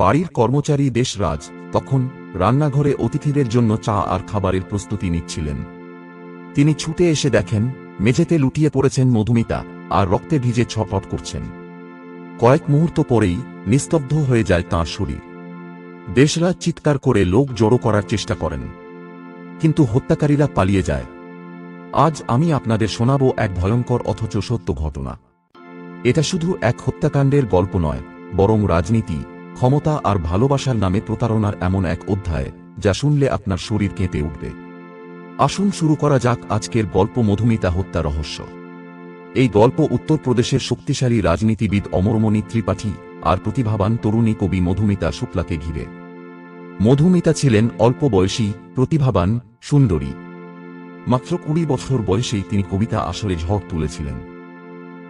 বাড়ির কর্মচারী দেশরাজ তখন রান্নাঘরে অতিথিদের জন্য চা আর খাবারের প্রস্তুতি নিচ্ছিলেন। তিনি ছুটে এসে দেখেন, মেঝেতে লুটিয়ে পড়েছেন মধুমিতা আর রক্তে ভিজে ছটফট করছেন। কয়েক মুহূর্ত পরেই নিস্তব্ধ হয়ে যায় তাঁর শরীর। দেশরাজ চিৎকার করে লোক জড়ো করার চেষ্টা করেন, কিন্তু হত্যাকারীরা পালিয়ে যায়। আজ আমি আপনাদের শোনাব এক ভয়ঙ্কর অথচ সত্য ঘটনা। এটা শুধু এক হত্যাকাণ্ডের গল্প নয়, বরং রাজনীতি ক্ষমতা আর ভালোবাসার নামে প্রতারণার এমন এক অধ্যায়, যা শুনলে আপনার শরীর কেঁপে উঠবে। আসুন শুরু করা যাক আজকের গল্প মধুমিতা হত্যা রহস্য। এই গল্প উত্তরপ্রদেশের শক্তিশালী রাজনীতিবিদ অমরমণি ত্রিপাঠী আর প্রতিভাবান তরুণী কবি মধুমিতা শুক্লাকে ঘিরে। মধুমিতা ছিলেন অল্প বয়সী, প্রতিভাবান, সুন্দরী। মাত্র কুড়ি বছর বয়সেই তিনি কবিতা আসরে ঝড় তুলেছিলেন।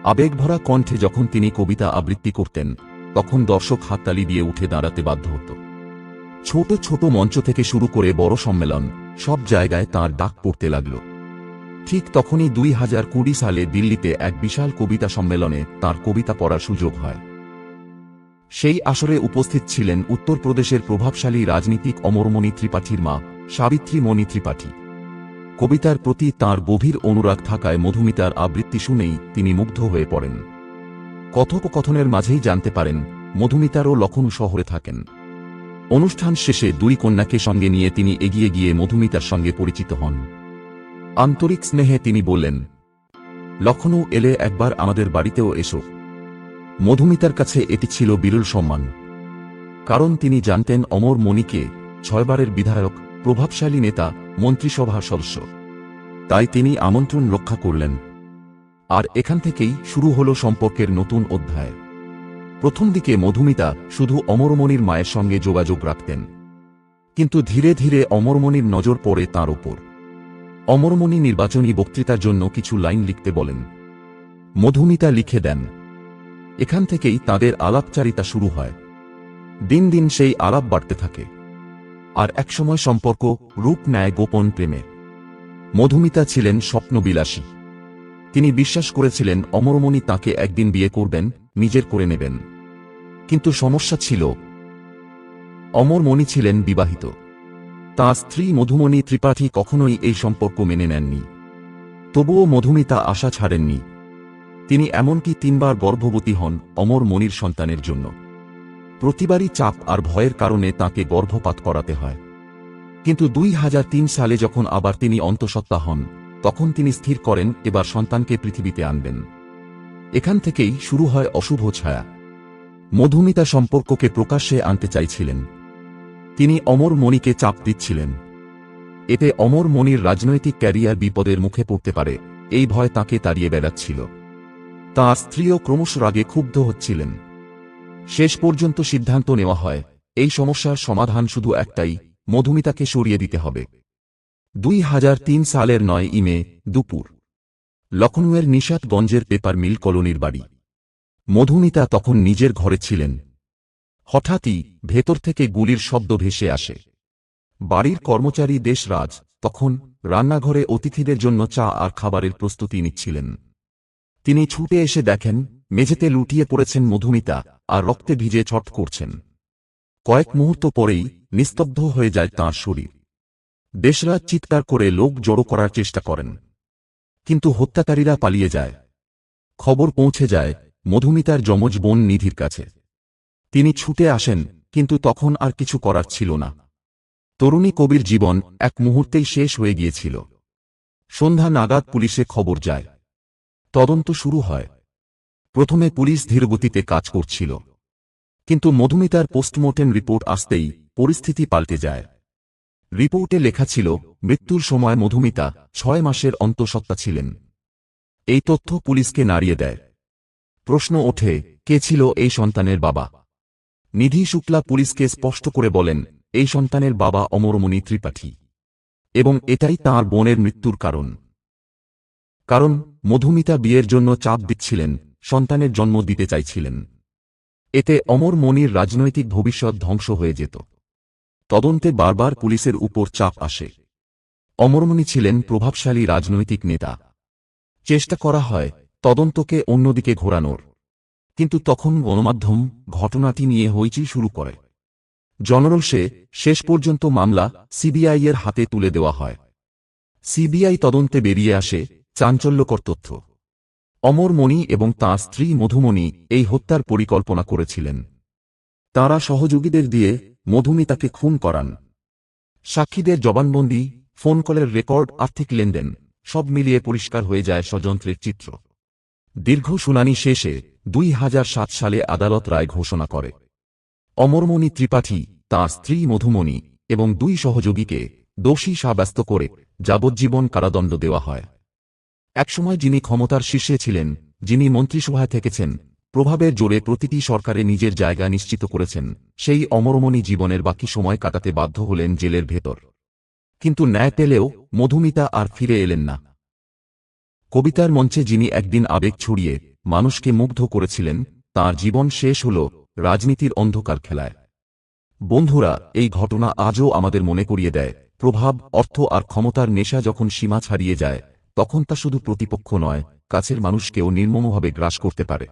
আবেগভরা কণ্ঠে যখন তিনি কবিতা আবৃত্তি করতেন তখন দর্শক হাততালি দিয়ে উঠে দাঁড়াতে বাধ্য হতো। ছোট ছোট মঞ্চ থেকে শুরু করে বড় সম্মেলন, সব জায়গায় তার ডাক পড়তে লাগল। ঠিক তখনই দুই হাজার কুড়ি সালে দিল্লিতে এক বিশাল কবিতা সম্মেলনে তার কবিতা পড়ার সুযোগ হয়। সেই আসরে উপস্থিত ছিলেন উত্তরপ্রদেশের প্রভাবশালী রাজনীতিক অমরমণি ত্রিপাঠীর মা, সাবিত্রী মণি ত্রিপাঠী। কবিতার প্রতি তার গভীর অনুরাগ থাকায় মধুমিতার আবৃত্তি শুনেই তিনি মুগ্ধ হয়ে পড়েন। কথোপকথনের মাঝেই জানতে পারেন, মধুমিতারও লখনৌ শহরে থাকেন। অনুষ্ঠান শেষে দুই কন্যাকে সঙ্গে নিয়ে তিনি এগিয়ে গিয়ে মধুমিতার সঙ্গে পরিচিত হন। আন্তরিক স্নেহে তিনি বললেন লখনৌ এলে একবার আমাদের বাড়িতেও এসো। মধুমিতার কাছে এটি ছিল বিরল সম্মান। কারণ তিনি জানতেন অমর মণিকে ছয়বারের বিধায়ক, প্রভাবশালী নেতা মন্ত্রিসভা সদস্য। তাই তিনি আমন্ত্রণ রক্ষা করলেন। আর এখান থেকেই শুরু হল সম্পর্কের নতুন অধ্যায়। প্রথম দিকে মধুমিতা শুধু অমরমণির মায়ের সঙ্গে যোগাযোগ রাখতেন। কিন্তু ধীরে ধীরে অমরমণির নজর পড়ে তার ওপর। অমরমণি নির্বাচনী বক্তৃতার জন্য কিছু লাইন লিখতে বলেন, মধুমিতা লিখে দেন। এখান থেকেই তাদের আলাপচারিতা শুরু হয়। দিন দিন সেই আলাপ বাড়তে থাকে। আর একসময় সম্পর্ক রূপ নেয় গোপন প্রেমে। মধুমিতা ছিলেন স্বপ্নবিলাসী। তিনি বিশ্বাস করেছিলেন অমরমণি তাকে একদিন বিয়ে করবেন, নিজের করে নেবেন। কিন্তু সমস্যা ছিল, অমরমণি ছিলেন বিবাহিত। তাঁর স্ত্রী মধুমণি ত্রিপাঠী কখনোই এই সম্পর্ক মেনে নেননি। তবুও মধুমিতা আশা ছাড়েননি। তিনি এমনকি তিনবার গর্ভবতী হন অমর মনির সন্তানের জন্য। প্রতিবারই চাপ আর ভয়ের কারণে তাকে গর্ভপাত করাতে হয়। কিন্তু দুই হাজার তিন সালে যখন আবার তিনি অন্তঃসত্ত্বা হন তখন তিনি স্থির করেন, এবার সন্তানকে পৃথিবীতে আনবেন। এখান থেকেই শুরু হয় অশুভ ছায়া। মধুমিতা সম্পর্ককে প্রকাশ্যে আনতে চাইছিলেন। তিনি অমর মণিকে চাপ দিচ্ছিলেন। এতে অমর মণির রাজনৈতিক ক্যারিয়ার বিপদের মুখে পড়তে পারে, এই ভয় তাকে তাড়িয়ে বেড়াচ্ছিল। তাঁর স্ত্রীও ক্রমশ রাগে ক্ষুব্ধ হচ্ছিলেন। শেষ পর্যন্ত সিদ্ধান্ত নেওয়া হয়, এই সমস্যার সমাধান শুধু একটাই, মধুমিতাকে সরিয়ে দিতে হবে। দুই হাজার তিন সালের নয় ইমে দুপুর। লখনৌয়ের নিশাতগঞ্জের পেপার মিল কলোনির বাড়ি। মধুমিতা তখন নিজের ঘরে ছিলেন। হঠাৎই ভেতর থেকে গুলির শব্দ ভেসে আসে। বাড়ির কর্মচারী দেশরাজ তখন রান্নাঘরে অতিথিদের জন্য চা আর খাবারের প্রস্তুতি নিচ্ছিলেন। তিনি ছুটে এসে দেখেন, মেঝেতে লুটিয়ে পড়েছেন মধুমিতা আর রক্তে ভিজে ছট করছেন। কয়েক মুহূর্ত পরেই নিস্তব্ধ হয়ে যায় তাঁর শরীর। দেশরাজ চিৎকার করে লোক জড়ো করার চেষ্টা করেন। কিন্তু হত্যাকারীরা পালিয়ে যায়। খবর পৌঁছে যায় মধুমিতার যমজ বোন নিধির কাছে। তিনি ছুটে আসেন, কিন্তু তখন আর কিছু করার ছিল না। তরুণী কবির জীবন এক মুহূর্তেই শেষ হয়ে গিয়েছিল। সন্ধ্যা নাগাদ পুলিশে খবর যায়। তদন্ত শুরু হয়। প্রথমে পুলিশ ধীরগতিতে কাজ করছিল। কিন্তু মধুমিতার পোস্টমর্টেম রিপোর্ট আসতেই পরিস্থিতি পাল্টে যায়। রিপোর্টে লেখা ছিল, মৃত্যুর সময় মধুমিতা ছয় মাসের অন্তঃসত্ত্বা ছিলেন। এই তথ্য পুলিশকে নাড়িয়ে দেয়। প্রশ্ন ওঠে, কে ছিল এই সন্তানের বাবা? নিধি শুক্লা পুলিশকে স্পষ্ট করে বলেন, এই সন্তানের বাবা অমরমণি ত্রিপাঠী। এবং এটাই তাঁর বোনের মৃত্যুর কারণ। কারণ, মধুমিতা বিয়ের জন্য চাপ দিচ্ছিলেন, সন্তানের জন্ম দিতে চাইছিলেন। এতে অমর মনির রাজনৈতিক ভবিষ্যৎ ধ্বংস হয়ে যেত। তদন্তে বারবার পুলিশের উপর চাপ আসে। অমরমণি ছিলেন প্রভাবশালী রাজনৈতিক নেতা। চেষ্টা করা হয় তদন্তকে অন্যদিকে ঘোরানোর। কিন্তু তখন গণমাধ্যম ঘটনাটি নিয়ে হইচই শুরু করে। জনরোষে শেষ পর্যন্ত মামলা সিবিআইয়ের হাতে তুলে দেওয়া হয়। সিবিআই তদন্তে বেরিয়ে আসে চাঞ্চল্যকর তথ্য। অমর মণি এবং তাঁর স্ত্রী মধুমণি এই হত্যার পরিকল্পনা করেছিলেন। তাঁরা সহযোগীদের দিয়ে মধুমিতাকে খুন করান। সাক্ষীদের জবানবন্দি, ফোন কলের রেকর্ড, আর্থিক লেনদেন, সব মিলিয়ে পরিষ্কার হয়ে যায় ষড়যন্ত্রের চিত্র। দীর্ঘ শুনানি শেষে দুই হাজার সাত সালে আদালত রায় ঘোষণা করে। অমরমণি ত্রিপাঠী, তাঁর স্ত্রী মধুমণি এবং দুই সহযোগীকে দোষী সাব্যস্ত করে যাবজ্জীবন কারাদণ্ড দেওয়া হয়। একসময় যিনি ক্ষমতার শীর্ষে ছিলেন, যিনি মন্ত্রিসভায় থেকেছেন প্রভাবের জোরে প্রতিটি সরকারে নিজের জায়গা নিশ্চিত করেছেন। সেই অমরমণি জীবনের বাকি সময় কাটাতে বাধ্য হলেন জেলের ভেতর। কিন্তু ন্যায় পেলেও মধুমিতা আর ফিরে এলেন না। কবিতার মঞ্চে যিনি একদিন আবেগ ছড়িয়ে মানুষকে মুগ্ধ করেছিলেন, তার জীবন শেষ হল রাজনীতির অন্ধকার খেলায়। বন্ধুরা, এই ঘটনা আজও আমাদের মনে করিয়ে দেয়, প্রভাব, অর্থ আর ক্ষমতার নেশা যখন সীমা ছাড়িয়ে যায়, তখন তা শুধু প্রতিপক্ষ নয়, কাছের মানুষকেও নির্মমভাবে গ্রাস করতে পারে।